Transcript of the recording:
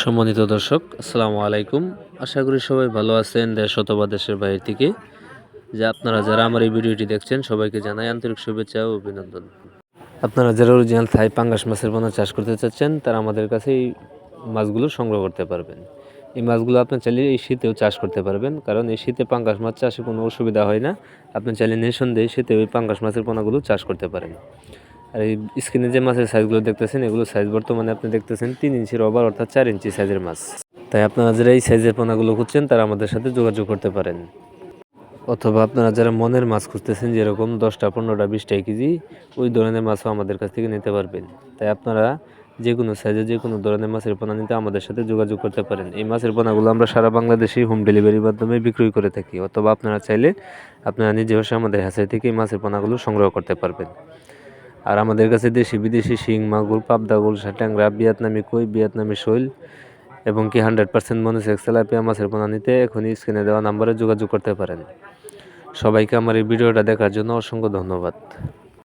সম্মানিত দর্শক, আসসালামু আলাইকুম। আশা করি সবাই ভালো আছেন দেশ অথবা দেশের বাইরে থেকে। যে আপনারা যারা আমার এই ভিডিওটি দেখছেন, সবাইকে জানাই আন্তরিক শুভেচ্ছা ও অভিনন্দন। আপনারা যারা অরিজিনাল থাই পাঙ্গাস মাছের পোনা চাষ করতে চাচ্ছেন, তারা আমাদের কাছে এই মাছগুলো সংগ্রহ করতে পারবেন। এই মাছগুলো আপনি চাইলে এই শীতেও চাষ করতে পারবেন, কারণ এই শীতে পাঙ্গাস মাছ চাষে কোনো অসুবিধা হয় না। আপনি চাইলে নিঃসন্দেহে শীতে ওই পাঙ্গাস মাছের পোনাগুলো চাষ করতে পারেন। আর এই স্ক্রিনে যে মাছের সাইজগুলো দেখতেছেন এগুলো সাইজ বর্তমানে আপনি দেখতেছেন তিন ইঞ্চির ওভার অর্থাৎ চার ইঞ্চি সাইজের মাছ। তাই আপনারা যারা এই সাইজের পোনাগুলো খুঁজছেন, তারা আমাদের সাথে যোগাযোগ করতে পারেন। অথবা আপনারা যারা মনের মাছ খুঁজতেছেন, যেরকম দশটা, পনেরোটা, বিশটা কেজি, ওই ধরনের মাছও আমাদের কাছ থেকে নিতে পারবেন। তাই আপনারা যে কোনো সাইজে যে কোনো ধরনের মাছের পোনা নিতে আমাদের সাথে যোগাযোগ করতে পারেন। এই মাছের পোনাগুলো আমরা সারা বাংলাদেশে হোম ডেলিভারির মাধ্যমে বিক্রয় করে থাকি। অথবা আপনারা চাইলে আপনারা নিজে বসে আমাদের হ্যাচারি থেকে এই মাছের পোনাগুলো সংগ্রহ করতে পারবেন। আর আমাদের কাছে দেশি, বিদেশি শিং, মাগুর পাবদাগুল ট্যাংরা, ভিয়েতনামি কই, ভিয়েতনামি শৈল এবং কি হান্ড্রেড পার্সেন্ট মনুসেক্স তেলাপিয়া মাছের পোনা নিতে এখনই স্ক্রিনে দেওয়া নাম্বারে যোগাযোগ করতে পারেন। সবাইকে আমার এই ভিডিওটা দেখার জন্য অসংখ্য ধন্যবাদ।